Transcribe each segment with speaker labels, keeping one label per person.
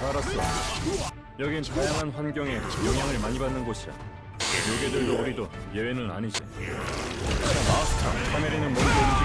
Speaker 1: 잘 왔어. 여긴 다양한 환경에 영향을 많이 받는 곳이야. 요괴들도 우리도 예외는 아니지. 자, 마스터. 카메리는 있지.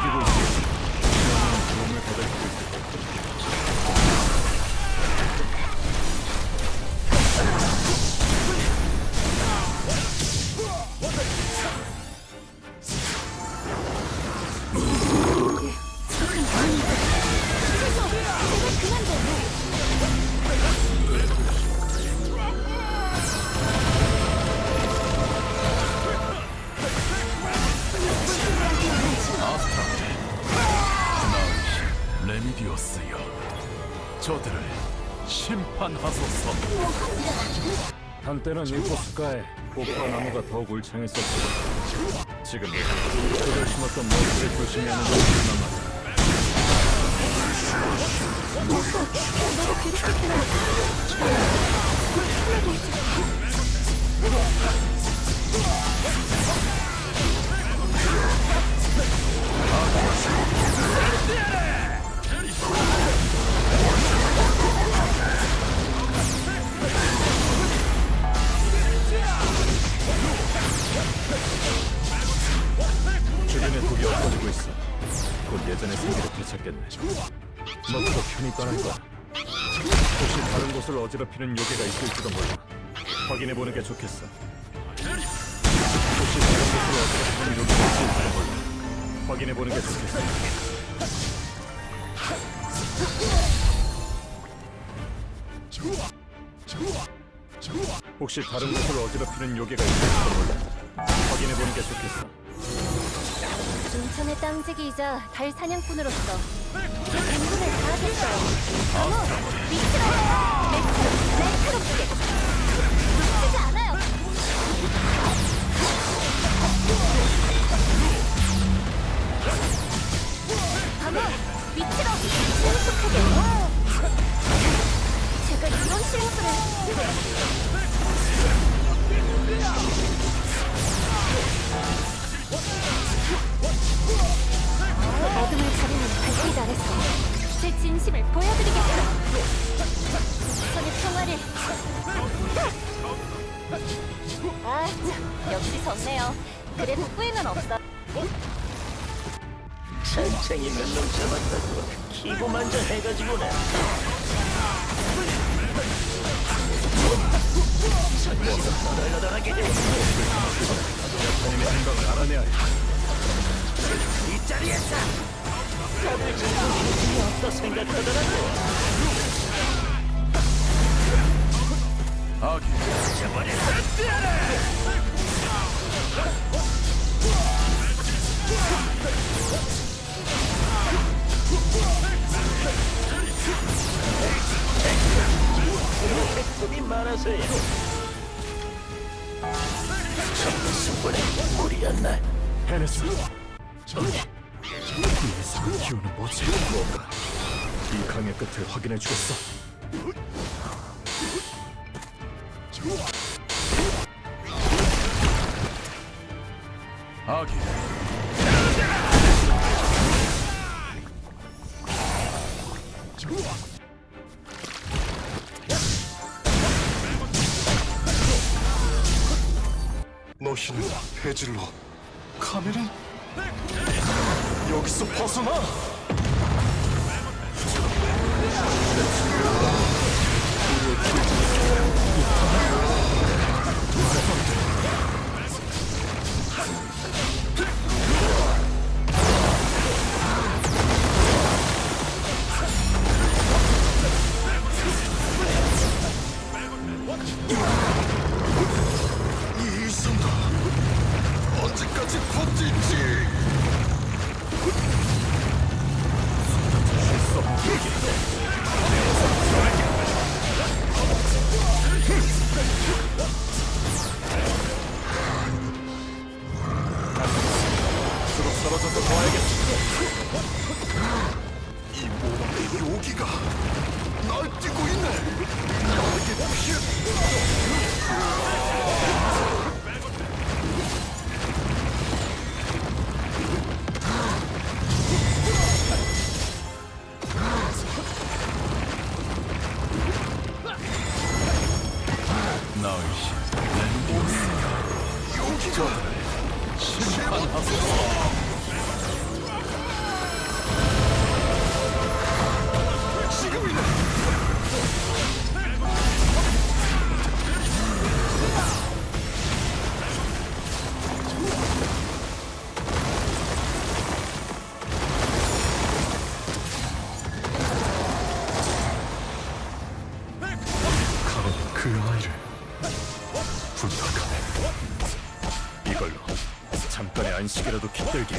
Speaker 2: 레미디오스여 저들을 심판하소서
Speaker 1: 한때는 일포스가에 꽃과 나무가 더욱 울창했었지. 지금 그를 심었던 모습을 조심히 하는 것이 남았다. 주변에 곧 예전의 세계를 되찾겠네. 너도 편히 떠날 거야. 혹시 다른 곳을 어지럽히는 요괴가 있을지도 몰라. 확인해 보는 게 좋겠어. 혹시 다른 곳을 어지럽히는 요괴가 있을지도 몰라. 확인해 보는 게 좋겠어. 혹시 다른 곳을 어지럽히는 요괴가 있을지도 몰라. 확인해 보는 게 좋겠어.
Speaker 3: 인천의 땅지기이자 달 사냥꾼으로서 그래도 후회는 없어.
Speaker 4: 천천히 몇놈 잡았다고 키고 만져 해가지고는 전시도 너덜너덜하게 되고
Speaker 1: 자님의 생각을 알아내야 해.
Speaker 4: 이 자리에서 다들 정신이 없다 생각하더라고
Speaker 2: 아기
Speaker 4: 꿈이
Speaker 1: 끝을 확인해 주겠어.
Speaker 2: 아기
Speaker 5: 너희는 배질러 카멜은 여기서 벗어나 쓰러져서 도와야겠어. 이 모든 요기가 날뛰고
Speaker 1: 있네.
Speaker 2: 나에게 피해. 나의시
Speaker 5: 내 몸이 요기가 심판하소서. 부탁하네.
Speaker 1: 이걸로 잠깐의 안식이라도 깃들게